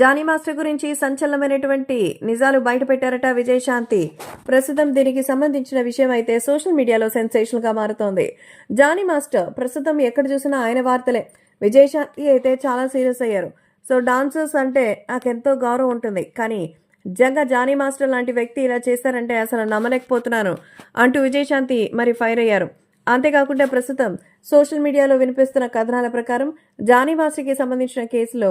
Johnny master గురించి సంచలనమైనటువంటి నిజాలు బయటపెట్టారట విజయశాంతి. ప్రస్తుతం దీనికి సంబంధించిన విషయం అయితే సోషల్ మీడియాలో సెన్సేషన్గా మారుతోంది. జానీ మాస్టర్ ప్రస్తుతం ఎక్కడ చూసినా ఆయన వార్తలే. విజయశాంతి అయితే చాలా సీరియస్ అయ్యారు. సో డాన్సర్స్ అంటే నాకెంతో గౌరవం ఉంటుంది. కానీ జగ జానీ మాస్టర్ లాంటి వ్యక్తి ఇలా చేశారంటే అసలు నమ్మలేకపోతున్నాను అంటూ విజయశాంతి మరి ఫైర్ అయ్యారు. అంతేకాకుండా ప్రస్తుతం సోషల్ మీడియాలో వినిపిస్తున్న కథనాల ప్రకారం జానీ మాస్టర్కి సంబంధించిన కేసులో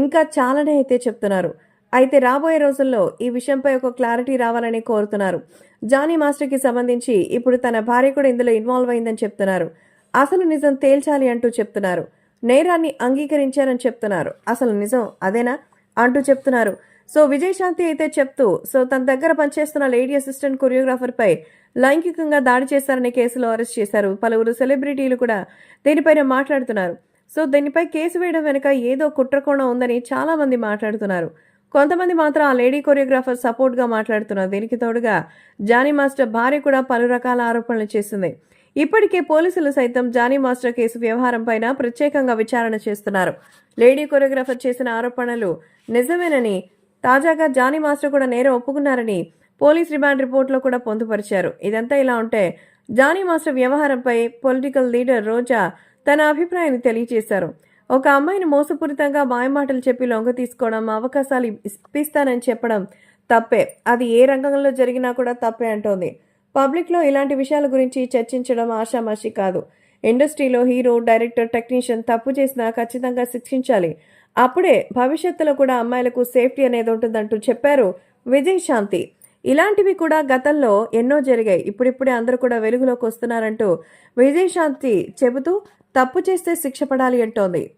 ఇంకా చాలానే అయితే చెప్తున్నారు. అయితే రాబోయే రోజుల్లో ఈ విషయంపై ఒక క్లారిటీ రావాలని కోరుతున్నారు. జానీ మాస్టర్కి సంబంధించి ఇప్పుడు తన భార్య కూడా ఇందులో ఇన్వాల్వ్ అయిందని చెప్తున్నారు. అసలు నిజం తేల్చాలి అంటూ చెప్తున్నారు. నేరాన్ని అంగీకరించారని చెప్తున్నారు. అసలు నిజం అదేనా అంటూ చెప్తున్నారు. సో విజయశాంతి అయితే చెప్తూ సో తన దగ్గర పనిచేస్తున్న లేడీ అసిస్టెంట్ కొరియోగ్రాఫర్పై లైంగికంగా దాడి చేశారనే కేసులో అరెస్ట్ చేశారు. పలువురు సెలబ్రిటీలు కూడా దీనిపైన మాట్లాడుతున్నారు. సో దీనిపై కేసు వేయడం వెనుక ఏదో కుట్రకోణం ఉందని చాలామంది మాట్లాడుతున్నారు. కొంతమంది మాత్రం ఆ లేడీ కొరియోగ్రాఫర్ సపోర్ట్గా మాట్లాడుతున్నారు. దీనికి తోడుగా జానీ మాస్టర్ భార్య కూడా పలు రకాల ఆరోపణలు చేసింది. ఇప్పటికే పోలీసులు సైతం జానీ మాస్టర్ కేసు వ్యవహారం పైన ప్రత్యేకంగా విచారణ చేస్తున్నారు. లేడీ కొరియోగ్రాఫర్ చేసిన ఆరోపణలు నిజమేనని తాజాగా జానీ మాస్టర్ కూడా నేరం ఒప్పుకున్నారని పోలీస్ రిమాండ్ రిపోర్ట్లో కూడా పొందుపరిచారు. ఇదంతా ఇలా ఉంటే జానీ మాస్టర్ వ్యవహారంపై పొలిటికల్ లీడర్ రోజా తన అభిప్రాయాన్ని తెలియజేశారు. ఒక అమ్మాయిని మోసపూరితంగా మాయమాటలు చెప్పి లొంగ తీసుకోవడం అవకాశాలు ఇప్పిస్తానని చెప్పడం తప్పే. అది ఏ రంగంలో జరిగినా కూడా తప్పే అంటోంది. పబ్లిక్లో ఇలాంటి విషయాల గురించి చర్చించడం ఆషామాషి కాదు. ఇండస్ట్రీలో హీరో డైరెక్టర్ టెక్నీషియన్ తప్పు చేసినా ఖచ్చితంగా శిక్షించాలి. అప్పుడే భవిష్యత్తులో కూడా అమ్మాయిలకు సేఫ్టీ అనేది ఉంటుందంటూ చెప్పారు విజయ్ శాంతి. ఇలాంటివి కూడా గతంలో ఎన్నో జరిగాయి. ఇప్పుడిప్పుడే అందరూ కూడా వెలుగులోకి వస్తున్నారంటూ విజయశాంతి చెబుతూ తప్పు చేస్తే శిక్ష పడాలి అంటోంది.